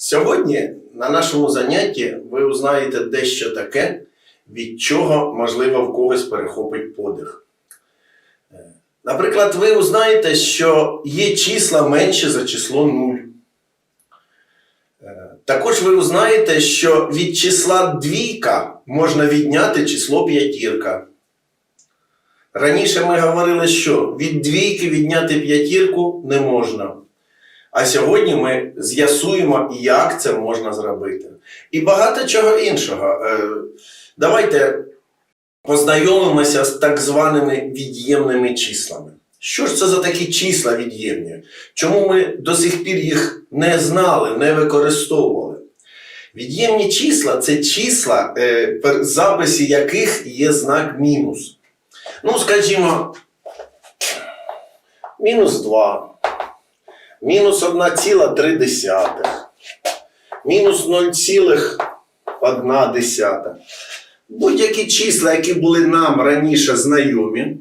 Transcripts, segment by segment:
Сьогодні на нашому занятті ви узнаєте дещо таке, від чого, можливо, в когось перехопить подих. Е, Наприклад, ви узнаєте, що є числа менше за число 0. Е, Також ви узнаєте, що від числа двійка можна відняти число п'ятірка. Раніше ми говорили, що від двійки відняти п'ятірку не можна. А сьогодні ми з'ясуємо, як це можна зробити. І багато чого іншого. Е, Давайте познайомимося з так званими від'ємними числами. Що ж це за такі числа від'ємні? Чому ми до сих пір їх не знали, не використовували? Від'ємні числа це числа, е, записі яких є знак мінус. Ну, скажімо, мінус 2, мінус 1,3, мінус 0,1. Будь-які числа, які були нам раніше знайомі.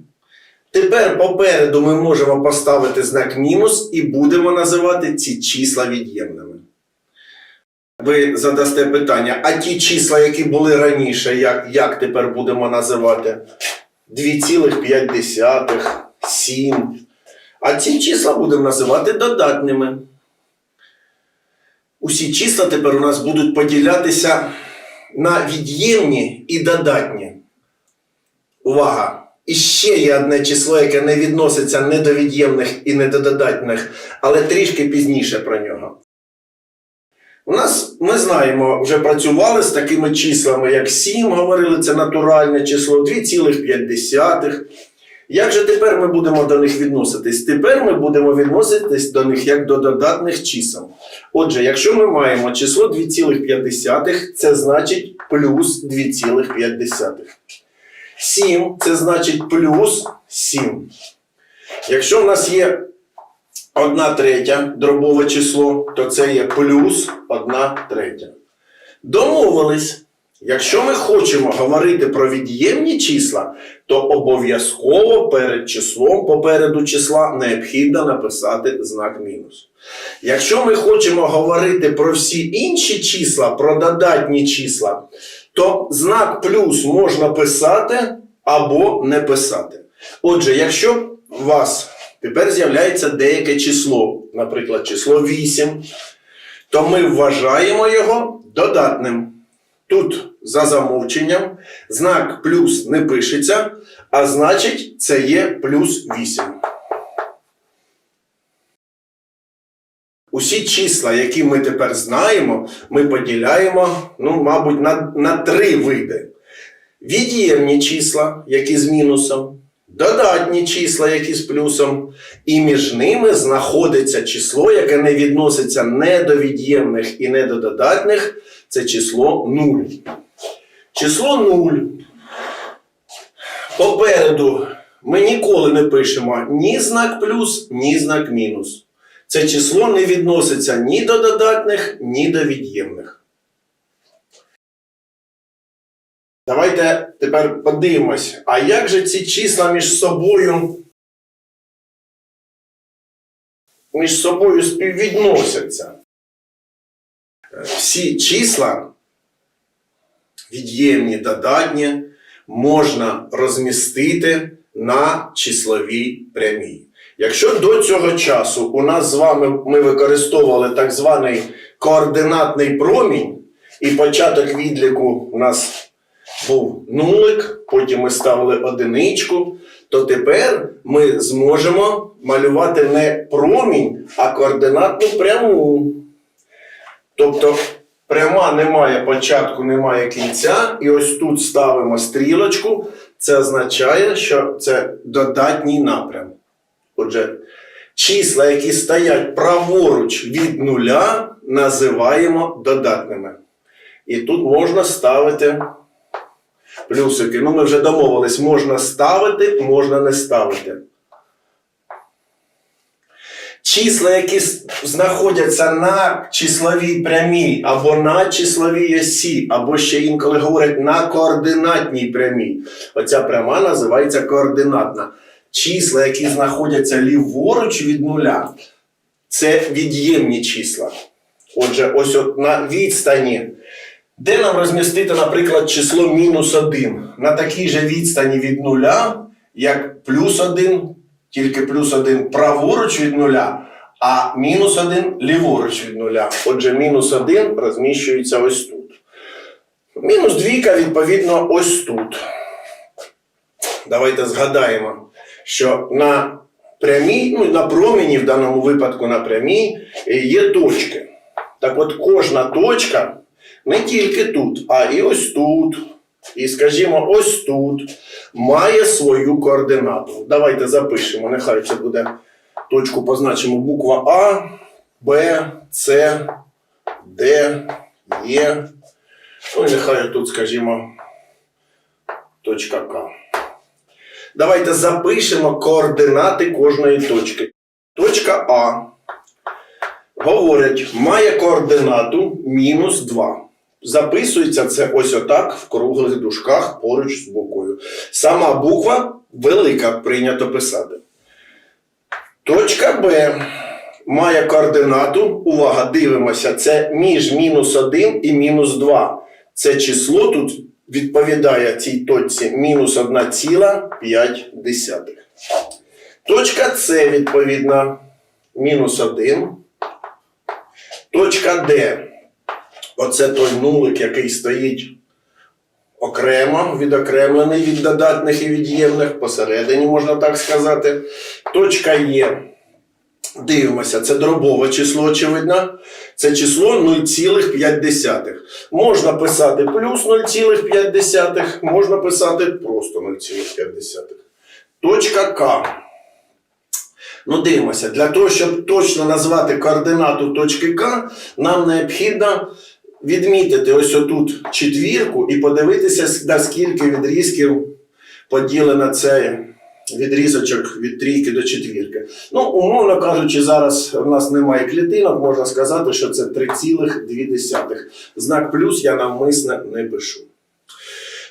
Тепер попереду ми можемо поставити знак мінус і будемо називати ці числа від'ємними. Ви задасте питання, а ті числа, які були раніше, як, як тепер будемо називати? 2,5, 7. А ці числа будемо називати додатними. Усі числа тепер у нас будуть поділятися на від'ємні і додатні. Увага! І ще є одне число, яке не відноситься не до від'ємних і не до додатних, але трішки пізніше про нього. У нас ми знаємо, вже працювали з такими числами, як 7, говорили, це натуральне число, 2,5. Як же тепер ми будемо до них відноситись? Тепер ми будемо відноситись до них як до додатних чисел. Отже, якщо ми маємо число 2,5, це значить плюс 2,5. 7 це значить плюс 7. Якщо в нас є 1 третя дробове число, то це є плюс 1 третя. Домовились. Якщо ми хочемо говорити про від'ємні числа, то обов'язково перед числом попереду числа необхідно написати знак мінус. Якщо ми хочемо говорити про всі інші числа, про додатні числа, то знак плюс можна писати або не писати. Отже, якщо у вас тепер з'являється деяке число, наприклад, число 8, то ми вважаємо його додатним. Тут за замовченням знак плюс не пишеться, а значить це є плюс 8. Усі числа, які ми тепер знаємо, ми поділяємо, ну, мабуть, на, на три види. Від'ємні числа, які з мінусом, додатні числа, які з плюсом, і між ними знаходиться число, яке не відноситься не до від'ємних і не до додатних, це число 0. Число 0. Попереду ми ніколи не пишемо ні знак плюс, ні знак мінус. Це число не відноситься ні до додатних, ні до від'ємних. Давайте тепер подивимось, а як же ці числа між собою між собою співвідносяться? Всі числа від'ємні, додатні, можна розмістити на числовій прямій. Якщо до цього часу у нас з вами ми використовували так званий координатний промінь, і початок відліку у нас був нулик, потім ми ставили одиничку, то тепер ми зможемо малювати не промінь, а координатну пряму. Тобто пряма не має початку, немає кінця, і ось тут ставимо стрілочку. Це означає, що це додатній напрям. Отже, числа, які стоять праворуч від нуля, називаємо додатними. І тут можна ставити плюсики. Ну, ми вже домовились, можна ставити, можна не ставити. Числа, які знаходяться на числовій прямій, або на числовій осі, або ще інколи говорять на координатній прямій. Оця пряма називається координатна. Числа, які знаходяться ліворуч від нуля, це від'ємні числа. Отже, ось от на відстані, де нам розмістити, наприклад, число мінус 1 на такій же відстані від нуля, як плюс 1, тільки плюс 1 праворуч від нуля, а мінус 1 ліворуч від нуля. Отже, мінус 1 розміщується ось тут. Мінус двійка, відповідно, ось тут. Давайте згадаємо, що на прямій, ну на промені, в даному випадку на прямій, є точки. Так от кожна точка не тільки тут, а і ось тут, і, скажімо, ось тут має свою координату. Давайте запишемо. Нехай це буде точку позначимо буква А, Б, С, Д, Е. Ну і нехай тут, скажімо, точка К. Давайте запишемо координати кожної точки. Точка А. Говорять, має координату мінус 2. Записується це ось отак в круглих дужках поруч з буквою. Сама буква велика прийнято писати. Точка Б має координату. Увага, дивимося, це між мінус 1 і мінус 2. Це число тут відповідає цій точці мінус 1,5. Точка С, відповідно, мінус 1. Точка Д. Оце той нулик, який стоїть окремо, відокремлений від додатних і від'ємних, посередині, можна так сказати. Точка Є. Дивимося, це дробове число, очевидно. Це число 0,5. Можна писати плюс 0,5, можна писати просто 0,5. Точка К. Ну, дивимося, для того, щоб точно назвати координату точки К, нам необхідно відмітити ось отут четвірку і подивитися, на скільки відрізків поділено цей відрізочок від трійки до четвірки. Ну, умовно кажучи, зараз в нас немає клітинок, можна сказати, що це 3,2. Знак плюс я навмисно не пишу.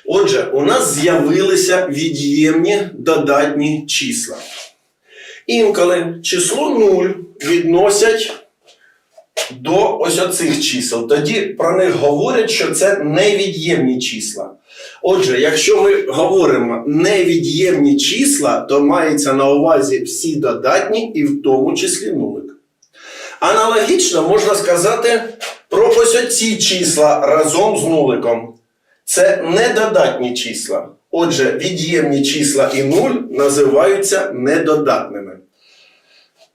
Отже, у нас з'явилися від'ємні додатні числа. Інколи число 0 відносять до ось оцих чисел. Тоді про них говорять, що це невід'ємні числа. Отже, якщо ми говоримо невід'ємні числа, то мається на увазі всі додатні і в тому числі нулик. Аналогічно можна сказати про ось оці числа разом з нуликом. Це недодатні числа. Отже, від'ємні числа і нуль називаються недодатними.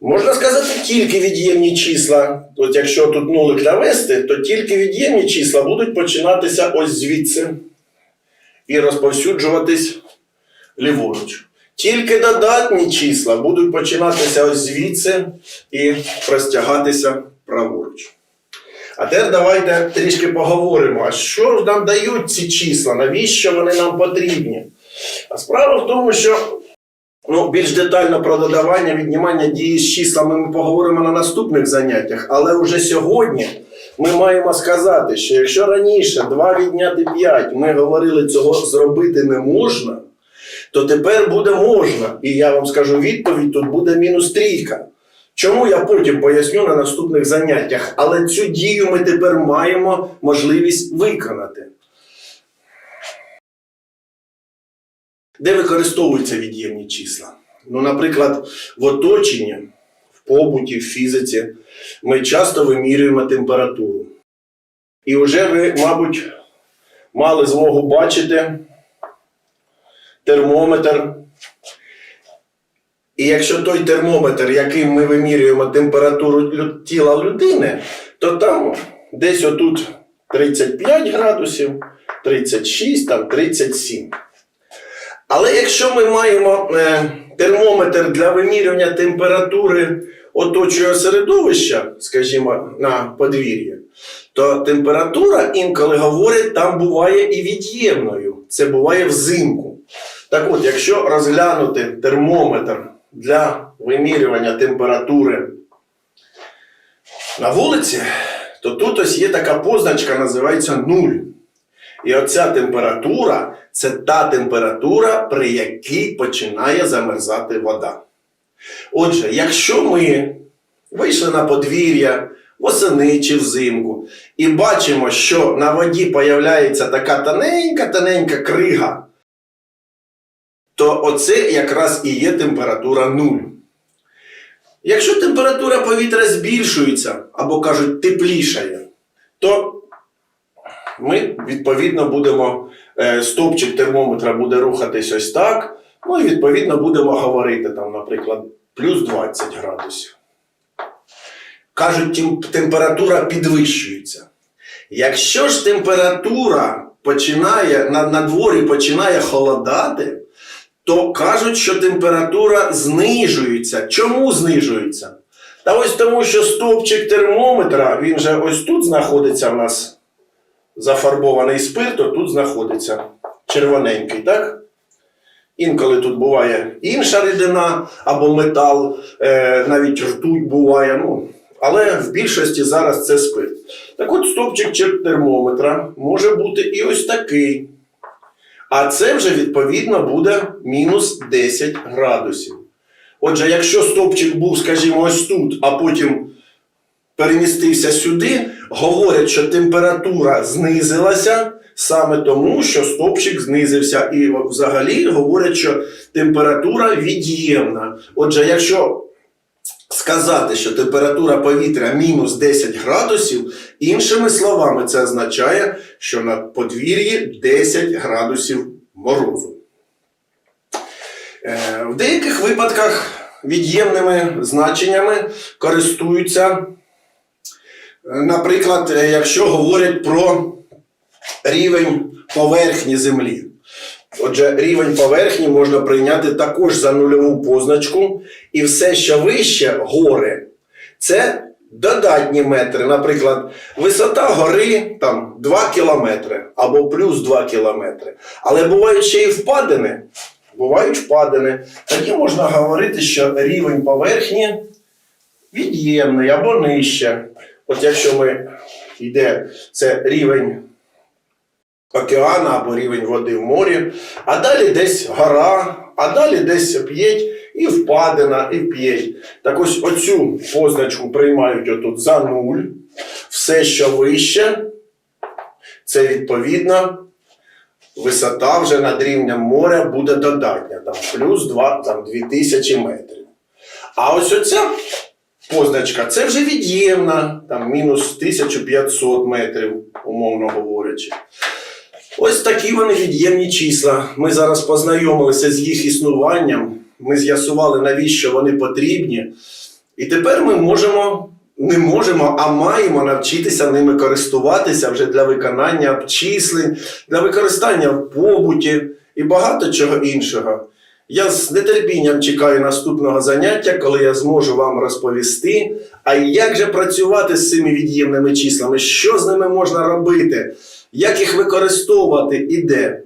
Можна сказати тільки від'ємні числа. От якщо тут нулик навести, то тільки від'ємні числа будуть починатися ось звідси і розповсюджуватись ліворуч. Тільки додатні числа будуть починатися ось звідси і простягатися праворуч. А тепер давайте трішки поговоримо, а що ж нам дають ці числа, навіщо вони нам потрібні? А справа в тому, що ну, більш детально про додавання, віднімання дії з числами ми поговоримо на наступних заняттях, але вже сьогодні ми маємо сказати, що якщо раніше 2 відняти 5 ми говорили, цього зробити не можна, то тепер буде можна. І я вам скажу відповідь: тут буде мінус трійка. Чому я потім поясню на наступних заняттях, але цю дію ми тепер маємо можливість виконати. Де використовуються від'ємні числа? Ну, наприклад, в оточенні, в побуті, в фізиці ми часто вимірюємо температуру. І вже ви, мабуть, мали змогу бачити термометр. І якщо той термометр, яким ми вимірюємо температуру тіла людини, то там десь отут 35 градусів, 36, там 37. Але якщо ми маємо е, термометр для вимірювання температури оточуючого середовища, скажімо, на подвір'ї, то температура, інколи говорять, там буває і від'ємною. Це буває взимку. Так от, якщо розглянути термометр для вимірювання температури на вулиці, то тут ось є така позначка, називається нуль. І оця температура це та температура, при якій починає замерзати вода. Отже, якщо ми вийшли на подвір'я, восени чи взимку, і бачимо, що на воді появляється така тоненька-тоненька крига, то оце якраз і є температура нуль. Якщо температура повітря збільшується або кажуть теплішає, то ми відповідно будемо, стопчик термометра буде рухатись ось так. Ну і відповідно будемо говорити там, наприклад, плюс 20 градусів. Кажуть, температура підвищується. Якщо ж температура починає на, на дворі починає холодати, то кажуть, що температура знижується. Чому знижується? Та ось тому, що стовпчик термометра, він же ось тут знаходиться в нас зафарбований спирт, то тут знаходиться червоненький, так? Інколи тут буває інша рідина або метал, е, навіть ртуть буває. Ну, але в більшості зараз це спирт. Так от стопчик термометра може бути і ось такий. А це вже відповідно буде мінус 10 градусів. Отже, якщо стопчик був, скажімо, ось тут, а потім перемістився сюди, говорять, що температура знизилася саме тому, що стопчик знизився. І взагалі говорять, що температура від'ємна. Отже, якщо сказати, що температура повітря мінус 10 градусів, іншими словами, це означає, що на подвір'ї 10 градусів морозу. Е, В деяких випадках від'ємними значеннями користуються, наприклад, е, якщо говорять про рівень поверхні землі. Отже, рівень поверхні можна прийняти також за нульову позначку, і все, що вище гори, це додатні метри. Наприклад, висота гори там 2 кілометри або плюс 2 кілометри. Але бувають ще і впадини. Бувають впадини. Тоді можна говорити, що рівень поверхні від'ємний або нижче. От якщо ми йде, це рівень океану або рівень води в морі, а далі десь гора, а далі десь п'єть і впадина, і п'єть. Так ось оцю позначку приймають отут за нуль. Все, що вище, це відповідно висота вже над рівнем моря буде додатня, там плюс 2, там 2000 метрів. А ось оця позначка це вже від'ємна, там мінус 1500 метрів, умовно говорячи. Ось такі вони від'ємні числа. Ми зараз познайомилися з їх існуванням. Ми з'ясували, навіщо вони потрібні. І тепер ми можемо, не можемо, а маємо навчитися ними користуватися вже для виконання обчислень, для використання в побуті і багато чого іншого. Я з нетерпінням чекаю наступного заняття, коли я зможу вам розповісти, а як же працювати з цими від'ємними числами, що з ними можна робити, як їх використовувати і де.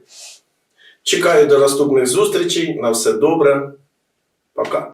Чекаю до наступних зустрічей. На все добре. Пока.